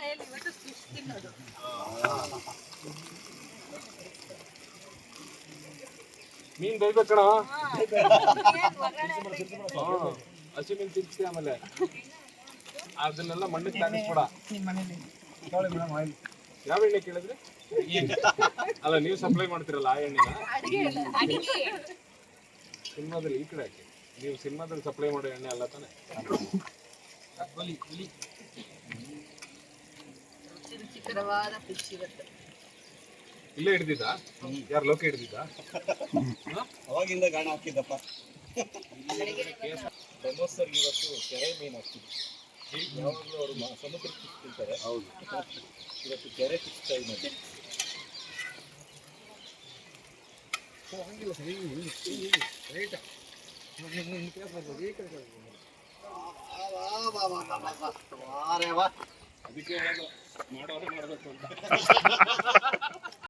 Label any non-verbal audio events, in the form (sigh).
ಕೈಯಲ್ಲಿ ಇವತ್ತು ಫಿಶ್ ತಿನ್ನೋದು. ಮೀನ್ ಹಾಕ್ಬೇಕು? ಹಸಿ ಮೀನ್ ತಿನ್ಸಿ ಆಮೇಲೆ? ಅದನ್ನೆಲ್ಲ ಮಣ್ಣಿಗೆ ತಾಗಿಸ್ಬೇಡ ಯಾವ ಎಣ್ಣೆ ಕೇಳಿದ್ರಿ? ಅಲ್ಲ ನೀವು ಸಪ್ಲೈ ಮಾಡ್ತಿರಲ್ಲ ಆ ಎಣ್ಣೆನ? ಸಿನಿಮಾದಲ್ಲಿ ಈ ಕಡೆ ಹಾಕಿ. ನೀವು ಸಿನಿಮಾದಲ್ಲಿ ಸಪ್ಲೈ ಮಾಡೋ ಎಣ್ಣೆ ಅಲ್ಲ ತಾನೆ? ರುಚಿಕರವಾದ ಫಿಶ್ ಇವತ್ತು ಇಲ್ಲೇ ಹಿಡ್ದಿದ್ದ ಯಾರು ಲೋಕ ಹಿಡ್ದಿದ್ದ ಅವಾಗಿಂದ ಗಾಣ ಹಾಕಿದ್ದಪ್ಪ ಬ್ರಹ್ಮೋತ್ಸವ್ರಿಗೆ ಇವತ್ತು ಕೆರೆ ಮೀನು ಹಾಕ್ತಿದ್ವಿ ಯಾವಾಗಲೂ ಅವರು ಸಮುದ್ರ ಸಿಗ್ತಿರ್ತಾರೆ ಹೌದು ಇವತ್ತು ಕೆರೆ ಸಿಗ್ತಾ ಇದೆ ಅದಕ್ಕೆ ಮಾಡೋರು ಮಾಡಬೇಕು ಅಂತ. (laughs)